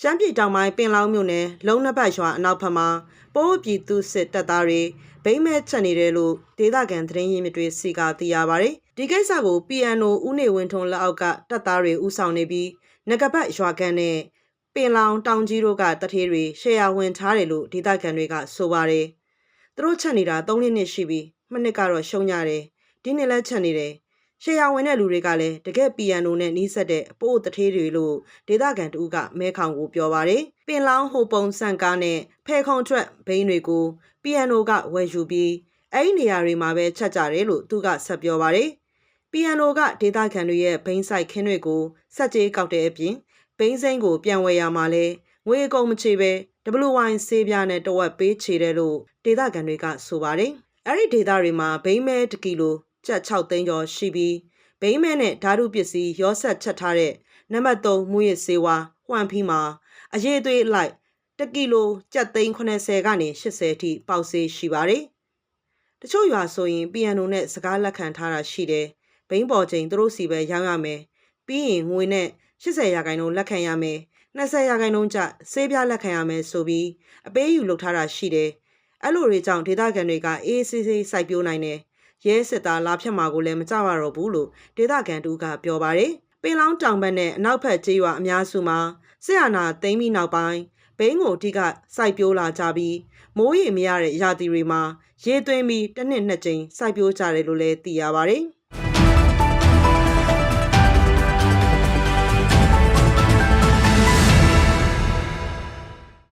ရှမ်းပြည်တောင်ပိုင်းပင်လောင်းမြို့နယ်လုံနှစ်ပတ်ရွာအနောက်ဘက်မှာပိုးပြည်သူစစ်တပ်သားတွေဗိမ့်မဲ့ချက်နေတယ်လို့ဒေသခံသတင်းရင်းမြစ်တွေစီကသိရပါဗျ။ဒီကိစ္စကို PNO ဦးနေဝင်းထွန်းလက်အောက်ကတပ်သားတွေဥဆောင်နေပြီးငကပတ်ရွာကန်နဲ့ပင်လောင်တောင်ကြီးတို့ကတထေးတွေရှေ့ရဝင်ထားတယ်လို့ဒေသခံတွေကဆိုပါတယ်။သူတို့ချက်နေတာ၃နှစ်ရှိပြီ။မနှစ်ကတော့ရှုံးကြတယ်။ဒီနှစ်လည်းချက်နေတယ်။ ရှေ့ရဝင်တဲ့လူတွေကလည်းတကက် PNO နဲ့နှီးဆက်တဲ့အပို့တထေးတွေလို့ဒေသခံတူကမဲခေါင်ကိုပြောပါတယ်။ပင်လောင်ဟိုပုံစံကားနဲ့ဖဲခုံထွက်ဘိန်းတွေကို PNO ကဝယ်ယူပြီးအဲ့ဒီနေရာတွေမှာပဲချက်ကြတယ်လို့သူကဆက်ပြောပါတယ်။ PNO ကဒေသခံတွေရဲ့ဘိန်းဆိုင်ခင်းတွေကိုစက်ကြေးကောက်တဲ့အပြင်ဘိန်းစိမ်းကိုပြန်ဝယ်ရမှာလဲငွေအကုန်မချေပဲ WY ဆေးပြားနဲ့တဝက်ပေးချေတယ်လို့ဒေသခံတွေကဆိုပါတယ်။အဲ့ဒီဒေသတွေမှာဘိန်းမဲ1ကီလို ကျပ်6သိန်းကျော်ရှိပြီးဘိန်းမဲနဲ့ဓာတုပစ္စည်းရောဆက်ချက်ထားတဲ့နံပါတ်3မူရစ်ဆေးဝါးဟွမ်ဖီမှာအရေးသွေးလိုက်1ကီလိုကျပ်သိန်း80ကနေ80အထိပေါက်ဆေးရှိပါတယ်။တချို့ရွာဆိုရင် PNO နဲ့စကားလက်ခံထားတာရှိတယ်။ဘိန်းပေါ်ချိန်သူတို့စီပဲရောင်းရမယ်။ပြီးရင်ငွေနဲ့80ရာခိုင်နှုန်းလက်ခံရမယ်။20ရာခိုင်နှုန်းကျဆေးပြားလက်ခံရမယ်ဆိုပြီးအပေးယူလုပ်ထားတာရှိတယ်။အဲ့လိုတွေကြောင့်ဒေသခံတွေကအေးဆေးဆေးစိုက်ပျိုးနိုင်တယ်။ ရဲစစ်သားလာဖြတ်မှာကိုလည်းမကြရတော့ဘူးလို့ဒေသခံတူကပြောပါတယ်။ပင်လောင်းတောင်ဘက်နဲ့အနောက်ဘက်ကျေးရွာအများစုမှာဆရာနာသိမ်းပြီးနောက်ပိုင်းဘိန်းကိုအဓိကစိုက်ပျိုးလာကြပြီးမိုးရေမရတဲ့ရာသီတွေမှာရေသွင်းပြီးတစ်နှစ်နှစ်ကြိမ်စိုက်ပျိုးကြတယ်လို့လည်းသိရပါတယ်။